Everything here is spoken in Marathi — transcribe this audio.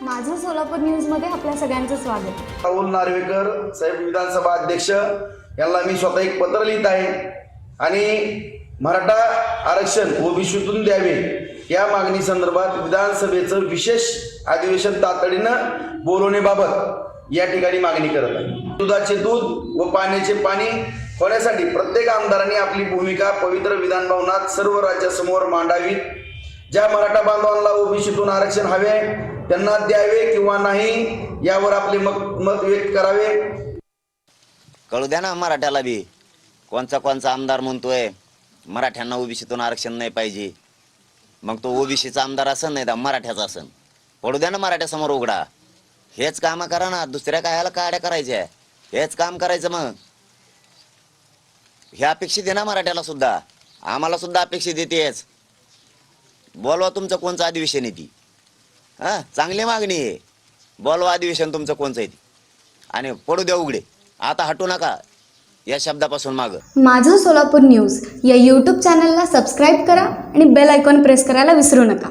सोलापूर न्यूजमध्ये आपल्या सगळ्यांचं स्वागत. राहुल नार्वेकर साहेब विधानसभा अध्यक्ष यांना मी स्वतः एक पत्र लिहित आहे. आणि मराठा आरक्षण ओबीसीतून द्यावे या मागणी संदर्भात विधानसभेचं विशेष अधिवेशन तातडीनं बोलवण्याबाबत या ठिकाणी मागणी करत आहे. दुधाचे दूध व पाण्याचे पाणी होण्यासाठी प्रत्येक आमदारांनी आपली भूमिका पवित्र विधान भवनात सर्व राज्यासमोर मांडावी. ज्या मराठा बांधवांना ओबीसीतून आरक्षण हवे त्यांना द्यावे किंवा नाही यावर आपले मत मत व्यक्त करावे. कळू द्या ना मराठ्याला बी. कोणचा कोणचा आमदार म्हणतोय मराठ्यांना ओबीसीतून आरक्षण नाही पाहिजे. मग तो ओबीसीचा आमदार असन नाही तर मराठ्याचा असन. पडू द्या ना मराठ्यासमोर उघडा. हेच काम करा ना दुसऱ्या काय ह्याला काड्या करायच्या. हेच काम करायचं मग. हे अपेक्षित आहे ना मराठ्याला सुद्धा. आम्हाला सुद्धा अपेक्षित येतेच बोलवा तुमचं कोणचं अधिवेशन येते ती हा चांगली मागणी आहे. बोलवा अधिवेशन तुमचं कोणचं आहे ती? आणि पडू द्या उघडे. आता हटू नका या शब्दापासून माग. माझं सोलापूर न्यूज या यूट्यूब चॅनलला सबस्क्राईब करा आणि बेल आयकॉन प्रेस करायला विसरू नका.